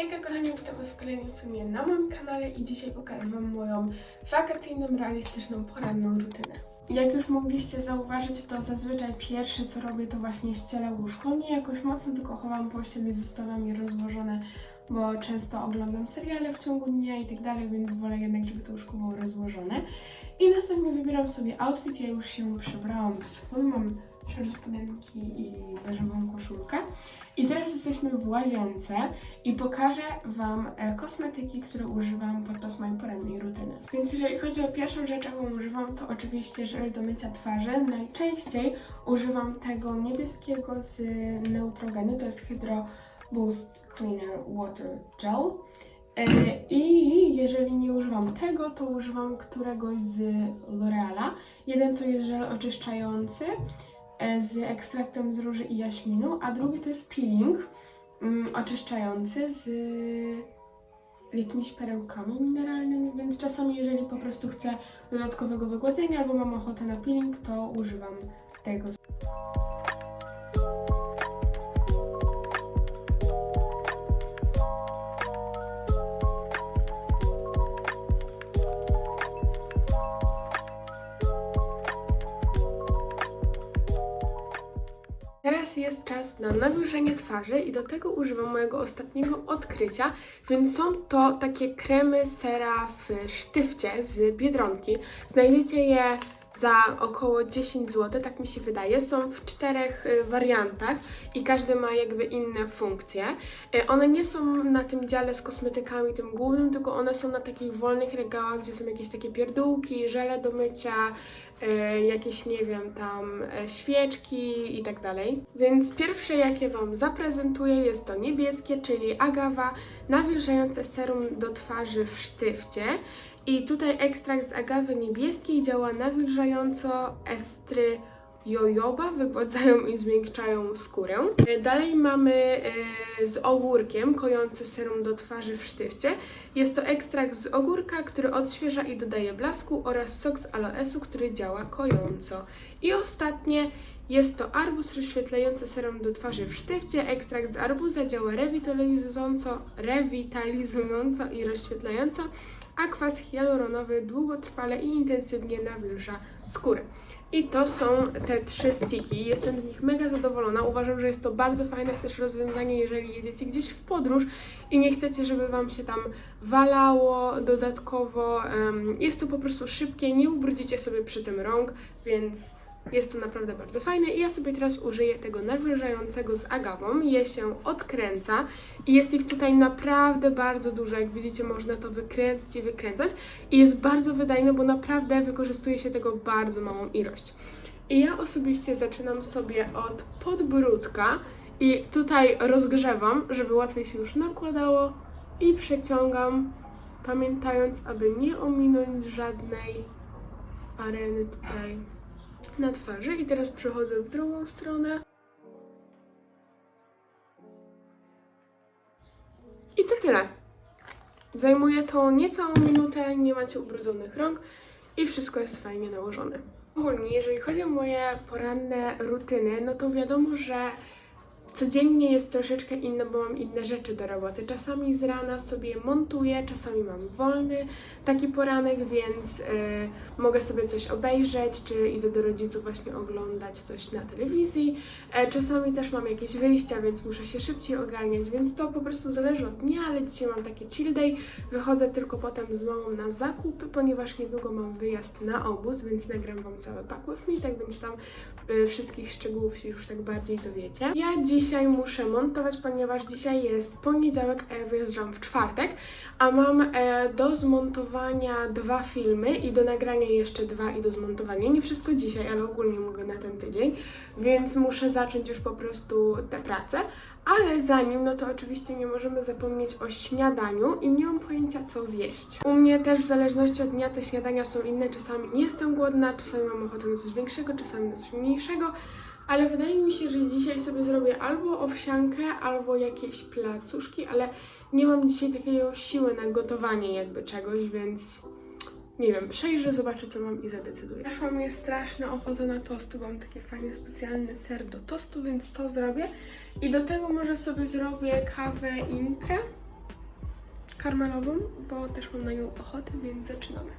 Hejka kochani, witam was w kolejnym filmie na moim kanale i dzisiaj pokażę wam moją wakacyjną, realistyczną, poranną rutynę. Jak już mogliście zauważyć, to zazwyczaj pierwsze co robię to właśnie ścielę łóżko. Nie jakoś mocno, tylko chowam pościel i zostawiam je rozłożone, bo często oglądam seriale w ciągu dnia i tak dalej, więc wolę jednak, żeby to łóżko było rozłożone. I następnie wybieram sobie outfit, ja już się przebrałam w swój, mam szare spodenki i beżową koszulkę. I teraz jesteśmy w łazience i pokażę Wam e, kosmetyki, które używam podczas mojej porannej rutyny. Więc jeżeli chodzi o pierwszą rzecz, jaką używam, to oczywiście żel do mycia twarzy. Najczęściej używam tego niebieskiego z Neutrogeny, to jest Hydro Boost Cleaner Water Gel. E, I jeżeli nie używam tego, to używam któregoś z L'Oreala. Jeden to jest żel oczyszczający, z ekstraktem z róży i jaśminu, a drugi to jest peeling mm, oczyszczający z jakimiś perełkami mineralnymi, więc czasami jeżeli po prostu chcę dodatkowego wygładzenia albo mam ochotę na peeling, to używam tego. Czas na nawilżenie twarzy i do tego używam mojego ostatniego odkrycia, więc są to takie kremy sera w sztywcie z Biedronki. Znajdziecie je za około 10 zł, tak mi się wydaje. Są w czterech y, wariantach i każdy ma jakby inne funkcje. Y, One nie są na tym dziale z kosmetykami, tym głównym, tylko one są na takich wolnych regałach, gdzie są jakieś takie pierdółki, żele do mycia, y, jakieś, nie wiem, tam świeczki i tak dalej. Więc pierwsze, jakie Wam zaprezentuję, jest to niebieskie, czyli agawa, nawilżające serum do twarzy w sztywcie. I tutaj ekstrakt z agawy niebieskiej działa nawilżająco, estry jojoba wygładzają i zmiękczają skórę. E, Dalej mamy e, z ogórkiem kojący serum do twarzy w sztywcie. Jest to ekstrakt z ogórka, który odświeża i dodaje blasku oraz sok z aloesu, który działa kojąco. I ostatnie jest to arbuz rozświetlający serum do twarzy w sztywcie. Ekstrakt z arbuza działa rewitalizująco, rewitalizująco i rozświetlająco, a kwas hialuronowy długotrwale i intensywnie nawilża skórę. I to są te trzy stiki. Jestem z nich mega zadowolona. Uważam, że jest to bardzo fajne też rozwiązanie, jeżeli jedziecie gdzieś w podróż i nie chcecie, żeby Wam się tam walało dodatkowo. Jest to po prostu szybkie, nie ubrudzicie sobie przy tym rąk, więc jest to naprawdę bardzo fajne i ja sobie teraz użyję tego nawilżającego z agawą. Je się odkręca i jest ich tutaj naprawdę bardzo dużo. Jak widzicie, można to wykręcać i wykręcać i jest bardzo wydajne, bo naprawdę wykorzystuje się tego bardzo małą ilość. I ja osobiście zaczynam sobie od podbródka i tutaj rozgrzewam, żeby łatwiej się już nakładało i przeciągam, pamiętając, aby nie ominąć żadnej areny tutaj na twarzy. I teraz przechodzę w drugą stronę. I to tyle. Zajmuje to niecałą minutę, nie macie ubrudzonych rąk i wszystko jest fajnie nałożone. Ogólnie, jeżeli chodzi o moje poranne rutyny, no to wiadomo, że codziennie jest troszeczkę inne, bo mam inne rzeczy do roboty. Czasami z rana sobie montuję, czasami mam wolny taki poranek, więc y, mogę sobie coś obejrzeć, czy idę do rodziców właśnie oglądać coś na telewizji. E, czasami też mam jakieś wyjścia, więc muszę się szybciej ogarniać, więc to po prostu zależy od dnia, ale dzisiaj mam taki chill day. Wychodzę tylko potem z mamą na zakupy, ponieważ niedługo mam wyjazd na obóz, więc nagram Wam cały pack with me, tak więc tam y, wszystkich szczegółów się już tak bardziej dowiecie. Ja dzisiaj muszę montować, ponieważ dzisiaj jest poniedziałek, a ja wyjeżdżam w czwartek, a mam e, do zmontowania dwa filmy i do nagrania jeszcze dwa i do zmontowania. Nie wszystko dzisiaj, ale ogólnie mówię na ten tydzień, więc muszę zacząć już po prostu tę pracę. Ale zanim, no to oczywiście nie możemy zapomnieć o śniadaniu i nie mam pojęcia co zjeść. U mnie też w zależności od dnia te śniadania są inne. Czasami nie jestem głodna, czasami mam ochotę na coś większego, czasami na coś mniejszego. Ale wydaje mi się, że dzisiaj sobie zrobię albo owsiankę, albo jakieś placuszki, ale nie mam dzisiaj takiego siły na gotowanie jakby czegoś, więc nie wiem, przejrzę, zobaczę co mam i zadecyduję. Mam jest straszna ochota na tosty, bo mam taki fajny, specjalny ser do tostu, więc to zrobię. I do tego może sobie zrobię kawę inkę. karmelową, bo też mam na nią ochotę, więc zaczynamy.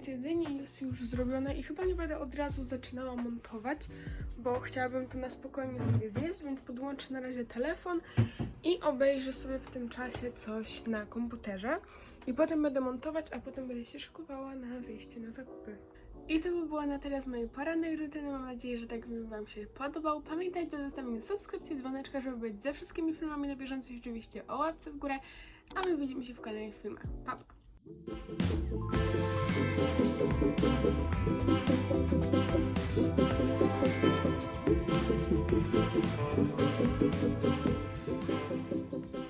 Więc jedzenie jest już zrobione i chyba nie będę od razu zaczynała montować, bo chciałabym to na spokojnie sobie zjeść, więc podłączę na razie telefon i obejrzę sobie w tym czasie coś na komputerze. I potem będę montować, a potem będę się szykowała na wyjście na zakupy. I to by było na tyle z mojej porannej rutyny. Mam nadzieję, że tak film Wam się podobał. Pamiętajcie o zostawieniu subskrypcji, dzwoneczka, żeby być ze wszystkimi filmami na bieżąco i oczywiście o łapce w górę. A my widzimy się w kolejnych filmach. Pa, pa! Thank you.